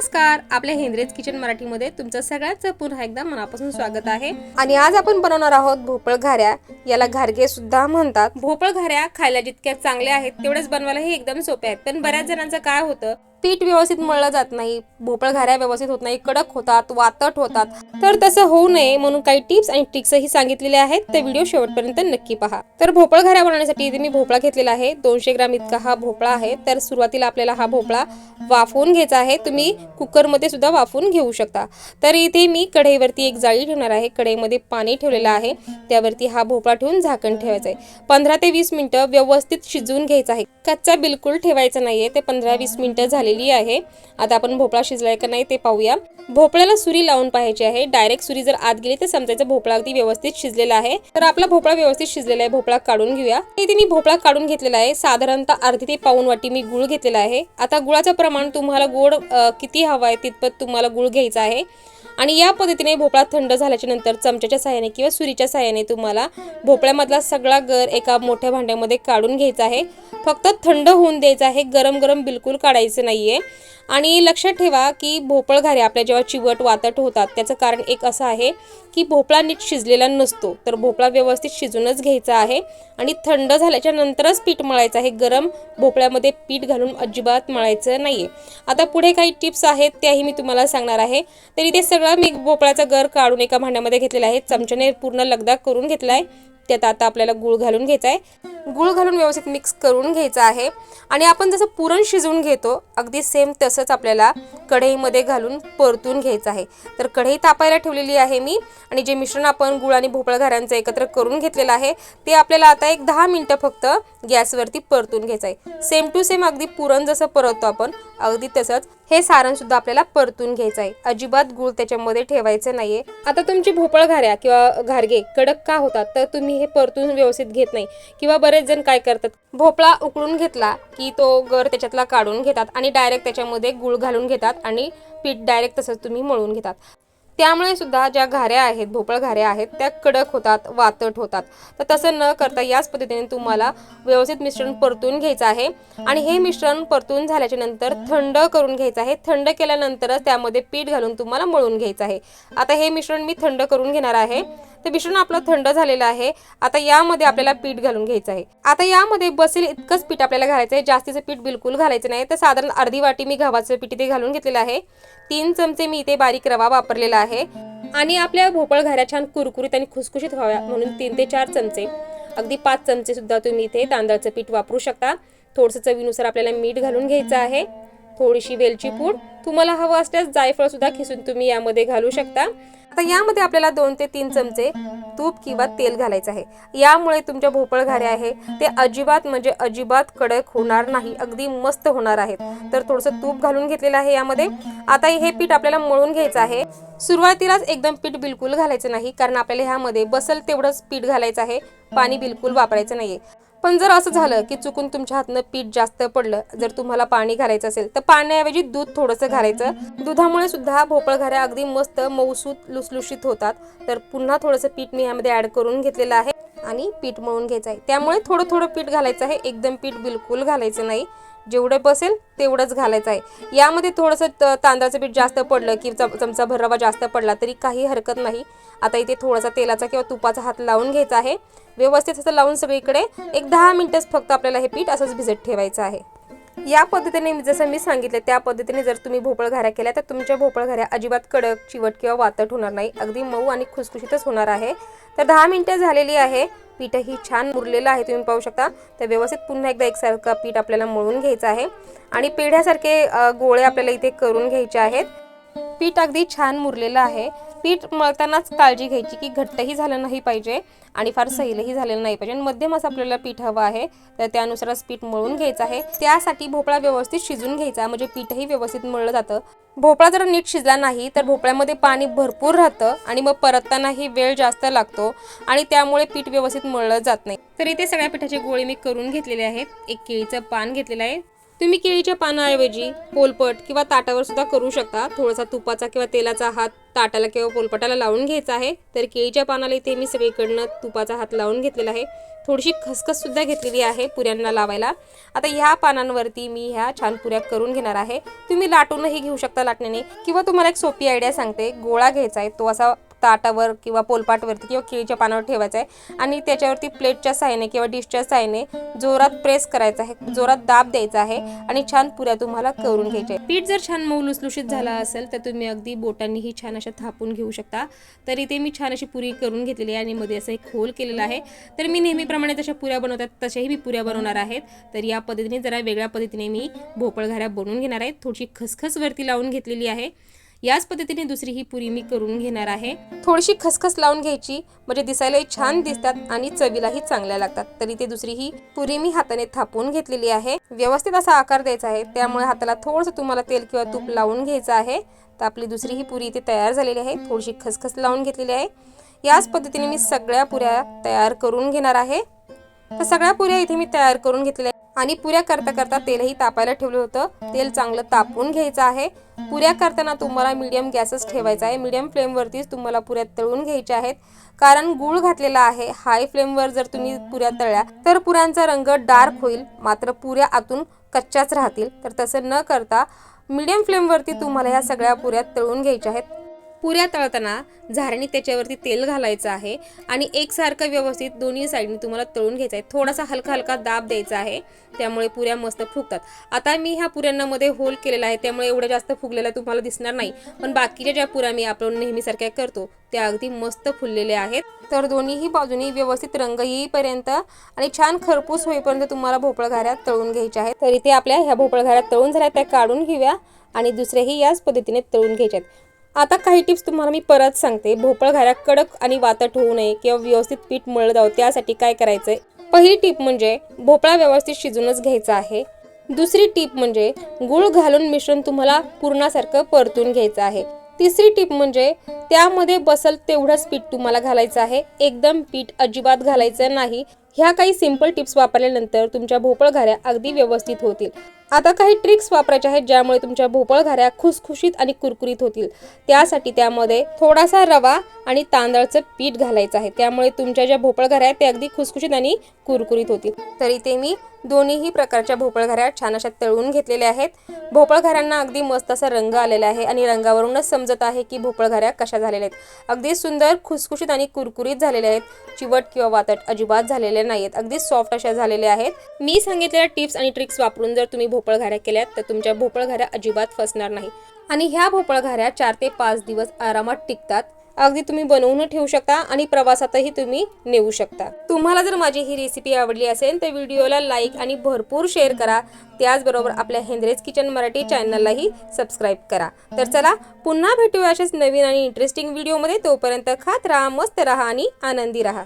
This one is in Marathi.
नमस्कार आपल्या हेनरेज किचन मराठीमध्ये तुमचं सगळ्यांचं पुन्हा एकदा मनापासून स्वागत आहे. आणि आज आपण बनवणार आहोत भोपळ घाऱ्या. याला घारगे सुद्धा म्हणतात. भोपळ घाऱ्या खायला जितक्या चांगल्या आहेत तेवढेच बनवायलाही एकदम सोपे आहेत. पण बऱ्याच जणांचं काय होतं पीठ व्यवस्थित मळलं जात नाही भोपळ घाऱ्या व्यवस्थित होत नाही कडक होतात वातट होतात. तर तसं होऊ नये म्हणून काही टिप्स आणि ट्रिक्सही सांगितलेले आहेत. ते व्हिडिओ शेवटपर्यंत नक्की पहा. तर भोपळ घाऱ्या बनवण्यासाठी इथे मी भोपळा घेतलेला आहे. दोनशे ग्राम इतका हा भोपळा आहे. तर सुरुवातीला आपल्याला हा भोपळा वाफवून घ्यायचा आहे. तुम्ही कुकरमध्ये सुद्धा वाफवून घेऊ शकता. तर इथे मी कढईवरती एक जाळी ठेवणार आहे. कढईमध्ये पाणी ठेवलेलं आहे. त्यावरती हा भोपळा ठेवून झाकण ठेवायचं आहे. पंधरा ते वीस मिनिटं व्यवस्थित शिजवून घ्यायचा आहे. कच्चा बिलकुल ठेवायचा नाहीये. ते पंधरा वीस मिनिटं झालेली आहे. आता आपण भोपळा शिजलाय का नाही ते पाहूया. भोपळ्याला सुरी लावून पाहायची आहे. डायरेक्ट सुरी जर आत गेली तर समजायचं भोपळा अगदी व्यवस्थित शिजलेला आहे. तर आपला भोपळा व्यवस्थित शिजलेला आहे. भोपळा काढून घेऊया. इथे मी भोपळा काढून घेतलेला आहे. साधारणतः अर्धी ते पाऊन वाटी मी गुळ घेतलेला आहे. आता गुळाचं प्रमाण तुम्हाला गोड किती हवा आहे तितपत तुम्हाला गुळ घ्यायचा आहे. आणि या पद्धतीने भोपळा थंड झाल्याच्यानंतर चमच्याच्या साह्याने किंवा सुरीच्या साह्याने तुम्हाला भोपळ्यामधला सगळा गर एका मोठ्या भांड्यामध्ये काढून घ्यायचा आहे. फक्त थंड होऊन द्यायचं आहे. गरम गरम बिलकुल काढायचं नाही आहे आणि लक्षात ठेवा की भोपळ घारे आपल्या जेव्हा चिवट वातट होतात त्याचं कारण एक असं आहे की भोपळा नीट शिजलेला नसतो. तर भोपळा व्यवस्थित शिजूनच घ्यायचा आहे. आणि थंड झाल्याच्या नंतरच पीठ मळायचं आहे. गरम भोपळ्यामध्ये पीठ घालून अजिबात मळायचं नाही आता पुढे काही टिप्स आहेत त्याही मी तुम्हाला सांगणार आहे. तर इथे सगळं मी भोपळ्याचा गर काढून एका भांड्यामध्ये घेतलेला आहे. चमच्याने पूर्ण लगदा करून घेतला आहे. त्यात आता आपल्याला गुळ घालून घ्यायचा आहे. गुळ घालून व्यवस्थित मिक्स करून घ्यायचा आहे. आणि आपण जसं पुरण शिजवून घेतो अगदी सेम तसंच आपल्याला कढईमध्ये घालून परतून घ्यायचं आहे. तर कढई तापायला ठेवलेली आहे मी. आणि जे मिश्रण आपण गुळ आणि भोपळा घरांचं एकत्र करून घेतलेलं आहे ते आपल्याला आता एक दहा मिनटं फक्त गॅसवरती परतून घ्यायचं आहे. सेम टू सेम अगदी पुरण जसं परततो आपण अगदी तसंच हे सारण सुद्धा आपल्याला परतून घ्यायचं आहे. अजिबात गुळ त्याच्यामध्ये ठेवायचं नाहीये. आता तुमची भोपळ घाऱ्या किंवा घारगे कडक का होतात? तर तुम्ही हे परतून व्यवस्थित घेत नाही. किंवा बरेच जण काय करतात? भोपळा उकळून घेतला की तो गर त्याच्यातला काढून घेतात आणि डायरेक्ट त्याच्यामध्ये गुळ घालून घेतात आणि पीठ डायरेक्ट तसंच तुम्ही मळून घेतात. त्यामुळे सुद्धा ज्या घाऱ्या आहेत भोपळ घाऱ्या आहेत त्या कडक होतात वातट होतात. तर तसं न करता याच पद्धतीने तुम्हाला व्यवस्थित मिश्रण परतून घ्यायचं आहे. आणि हे मिश्रण परतून झाल्याच्यानंतर थंड करून घ्यायचं आहे. थंड केल्यानंतरच त्यामध्ये पीठ घालून तुम्हाला मळून घ्यायचं आहे. आता हे मिश्रण मी थंड करून घेणार आहे. तर मिश्रण आपलं थंड झालेलं आहे. आता यामध्ये आपल्याला पीठ घालून घ्यायचं आहे. आता यामध्ये बसेल इतकंच पीठ आपल्याला घालायचं आहे. जास्तीचं पीठ बिलकुल घालायचं नाही. तर साधारण अर्धी वाटी मी गव्हाचं पीठ इथे घालून घेतलेलं आहे. तीन चमचे मी इथे बारीक रवा वापरलेला आहे. आणि आपल्या भोपळ घाऱ्या छान कुरकुरीत आणि खुसखुशीत व्हाव्या म्हणून तीन ते चार चमचे. अगदी पाच चमचे सुद्धा तुम्ही इथे तांदळाचं पीठ वापरू शकता. थोडंसं चवीनुसार आपल्याला मीठ घालून घ्यायचं आहे. थोडीशी वेलची पूड. तुम्हाला हवं असल्यास जायफळ सुद्धा खिसून तुम्ही यामध्ये घालू शकता. आता यामध्ये आपल्याला दोन ते तीन चमचे तूप किंवा तेल घालायचं आहे. यामुळे तुमच्या भोपळ घारे आहे. ते अजिबात म्हणजे अजिबात कडक होणार नाही. अगदी मस्त होणार आहेत. तर थोडंसं तूप घालून घेतलेलं आहे यामध्ये. आता हे पीठ आपल्याला मळून घ्यायचं आहे. सुरुवातीलाच एकदम पीठ बिलकुल घालायचं नाही. कारण आपल्याला ह्यामध्ये बसल तेवढंच पीठ घालायचं आहे. पाणी बिलकुल वापरायचं नाहीये. पण जर असं झालं की चुकून तुमच्या हातनं पीठ जास्त पडलं जर तुम्हाला पाणी घालायचं असेल तर पाण्याऐवजी दूध थोडंसं घालायचं. दुधामुळे सुद्धा भोपळ घाऱ्या अगदी मस्त मऊसूत लुसलुशीत होतात. तर पुन्हा थोडंसं पीठ मी यामध्ये ऍड करून घेतलेलं आहे. आणि पीठ मळून घ्यायचं आहे. त्यामुळे थोडं थोडं पीठ घालायचं आहे. एकदम पीठ बिलकुल घालायचं नाही. जेवढं बसेल तेवढंच घालायचं आहे. यामध्ये थोडंसं त- तांदळाचं पीठ जास्त पडलं की चम चमचा भरवा जास्त पडला तरी काही हरकत नाही. आता इथे थोडासा तेलाचा किंवा तुपाचा हात लावून घ्यायचा आहे. व्यवस्थित असं लावून सगळीकडे एक दहा मिनटंच फक्त आपल्याला हे पीठ असंच भिजत ठेवायचं आहे. या पद्धतीने जसं मी सांगितलं त्या पद्धतीने जर तुम्ही भोपळ घाऱ्या केल्या तर तुमच्या भोपळ घाऱ्या अजिबात कडक चिवट किंवा वातट होणार नाही. अगदी मऊ आणि खुसखुशीतच होणार आहे. तर दहा मिनिटं झालेली आहे. पीठही छान मुरलेलं आहे तुम्ही पाहू शकता. तर व्यवस्थित पुन्हा एकदा एकसारखं पीठ आपल्याला मळून घ्यायचं आहे. आणि पेढ्यासारखे गोळे आपल्याला इथे करून घ्यायचे आहेत. पीठ अगदी छान मुरलेलं आहे. पीठ मळतानाच काळजी घ्यायची की घट्टही झालं नाही पाहिजे आणि फार सैलही झालेलं नाही पाहिजे. आणि मध्यम असं आपल्याला पीठ हवं आहे तर त्यानुसारच पीठ मळून घ्यायचं आहे. त्यासाठी भोपळा व्यवस्थित शिजून घ्यायचा म्हणजे पीठही व्यवस्थित मळलं जातं. भोपळा जर नीट शिजला नाही तर भोपळ्यामध्ये पाणी भरपूर राहतं आणि मग परततानाही वेळ जास्त लागतो आणि त्यामुळे पीठ व्यवस्थित मळलं जात नाही. तर इथे सगळ्या पिठाचे गोळे मी करून घेतलेले आहेत एक केळीचं पान घेतलेलं आहे. तुम्ही केळीच्या पानाऐवजी पोलपट किंवा ताटावर सुद्धा करू शकता. थोडासा तुपाचा किंवा तेलाचा हात ताटाला किंवा पोलपटाला लावून घ्यायचा आहे. तर केळीच्या पानाला इथे मी सगळीकडनं तुपाचा हात लावून घेतलेला आहे. थोडीशी खसखस सुद्धा घेतलेली आहे पुऱ्यांना लावायला. आता ह्या पानांवरती मी ह्या छान पुऱ्या करून घेणार आहे. तुम्ही लाटूनही घेऊ शकता लाटण्याने. किंवा तुम्हाला एक सोपी आयडिया सांगते. गोळा घ्यायचा आहे. तो असा ताटावर किंवा पोलपाटवरती किंवा केळीच्या पानावर ठेवायचं आहे. आणि त्याच्यावरती प्लेटच्या साहाय्याने किंवा डिशच्या साहाय्याने जोरात प्रेस करायचा आहे. जोरात दाब द्यायचा आहे आणि छान पुऱ्या तुम्हाला करून घ्यायच्या आहे. पीठ जर छान मऊ लुसलुशीत झाला असेल तर तुम्ही अगदी बोटांनीही छान अशा थापून घेऊ शकता. तर इथे मी छान अशी पुरी करून घेतलेली आहे आणि मध्ये असं एक होल केलेला आहे. तर मी नेहमीप्रमाणे जशा पुऱ्या बनवतात तशाही मी पुऱ्या बनवणार आहेत. तर या पद्धतीने जरा वेगळ्या पद्धतीने मी भोपळघाऱ्या बनवून घेणार आहे. थोडीशी खसखस वरती लावून घेतलेली आहे. याच पद्धतीने दुसरी ही पुरी मी करून घेणार आहे. थोडीशी खसखस लावून घ्यायची म्हणजे दिसायलाही छान दिसतात आणि चवीलाही चांगल्या लागतात. तरी ते दुसरी ही पुरी मी हाताने थापून घेतलेली आहे. व्यवस्थित असा आकार द्यायचा आहे त्यामुळे हाताला थोडंसं तुम्हाला तेल किंवा तूप लावून घ्यायचं आहे. तर आपली दुसरी ही पुरी इथे तयार झालेली आहे. थोडीशी खसखस लावून घेतलेली आहे. याच पद्धतीने मी सगळ्या पुऱ्या तयार करून घेणार आहे. तर सगळ्या पुऱ्या इथे मी तयार करून घेतलेल्या आणि पुऱ्या करता करता तेलही तापायला ठेवलं होतं. तेल चांगलं तापून घ्यायचं आहे. पुऱ्या करताना तुम्हाला मीडियम गॅसच ठेवायचा आहे. मीडियम फ्लेमवरतीच तुम्हाला पुऱ्या तळून घ्यायच्या आहेत. कारण गूळ घातलेला आहे. हाय फ्लेमवर जर तुम्ही पुऱ्या तळल्या तर पुऱ्यांचा रंग डार्क होईल. मात्र पुऱ्या आतून कच्च्याच राहतील. तर तसं न करता मीडियम फ्लेमवरती तुम्हाला ह्या सगळ्या पुऱ्या तळून घ्यायच्या आहेत. पुऱ्या तळताना झारणी त्याच्यावरती तेल घालायचं आहे आणि एकसारखं व्यवस्थित दोन्ही साईडने तुम्हाला तळून घ्यायचं आहे. थोडासा हलका हलका दाब द्यायचा आहे. त्यामुळे पुऱ्या मस्त फुगतात. आता मी ह्या पुऱ्यांना मध्ये होल केलेला आहे. त्यामुळे एवढ्या जास्त फुगलेलं तुम्हाला दिसणार नाही. पण बाकीच्या ज्या पुऱ्या मी आपण नेहमीसारख्या करतो त्या अगदी मस्त फुललेल्या आहेत. तर दोन्हीही बाजूनी व्यवस्थित रंग येईपर्यंत आणि छान खरपूस होईपर्यंत तुम्हाला भोपळघाऱ्या तळून घ्यायच्या आहेत. तर इथे आपल्या ह्या भोपळघाऱ्या तळून झाल्या त्या काढून घेऊया आणि दुसऱ्याही याच पद्धतीने तळून घ्यायच्यात आता काही टिप्स तुम्हाला मी परत सांगते. भोपळ घाऱ्या कडक आणि वातट होऊ नये किंवा व्यवस्थित पीठ मळलं जावं त्यासाठी काय करायचंय? पहिली टीप म्हणजे भोपळा व्यवस्थित शिजूनच घ्यायचा आहे. दुसरी टीप म्हणजे गुळ घालून मिश्रण तुम्हाला पूर्णासारखं परतून घ्यायचं आहे. तिसरी टीप म्हणजे त्यामध्ये बसल तेवढंच पीठ तुम्हाला घालायचं आहे. एकदम पीठ अजिबात घालायचं नाही. ह्या काही सिंपल टिप्स वापरल्यानंतर तुमच्या भोपळ घाऱ्या अगदी व्यवस्थित होतील. आता काही ट्रिक्स वापरायच्या आहेत ज्यामुळे तुमच्या भोपळ घाऱ्या खुसखुशीत आणि कुरकुरीत होतील. त्यासाठी त्यामध्ये थोडासा रवा आणि तांदळाचं पीठ घालायचं आहे. त्यामुळे तुमच्या ज्या भोपळ घाऱ्या आहेत ते अगदी खुसखुशीत आणि कुरकुरीत होतील. तर इथे मी दोन्हीही प्रकारच्या भोपळ घाऱ्या छान अशा तळून घेतलेल्या आहेत. भोपळ घाऱ्यांना अगदी मस्त असा रंग आलेला आहे आणि रंगावरूनच समजत आहे की भोपळ घाऱ्या कशा झालेल्या आहेत. अगदी सुंदर खुसखुशीत आणि कुरकुरीत झालेल्या आहेत. चिवट किंवा वातट अजिबात झालेल्या नाहीत. अगदी सॉफ्ट अशा झालेल्या आहेत. मी सांगितलेल्या टिप्स आणि ट्रिक्स वापरून जर तुम्ही भोपळघाऱ्या केल्यात तर तुमच्या भोपळघाऱ्या अजिबात फसणार नाही. आणि ह्या भोपळघाऱ्या चार ते पाच दिवस आरामात टिकतात. अगदी तुम्ही बनवून ठेवू शकता आणि प्रवासातही तुम्ही नेऊ शकता. तुम्हाला जर माझी ही रेसिपी आवडली असेल तर व्हिडिओला लाईक आणि भरपूर शेअर करा. त्याचबरोबर आपल्या हेंद्रेज किचन मराठी चॅनललाही सबस्क्राईब करा. तर चला पुन्हा भेटूया अशाच नवीन आणि इंटरेस्टिंग व्हिडिओमध्ये तोपर्यंत खात राहा मस्त राहा आणि आनंदी राहा.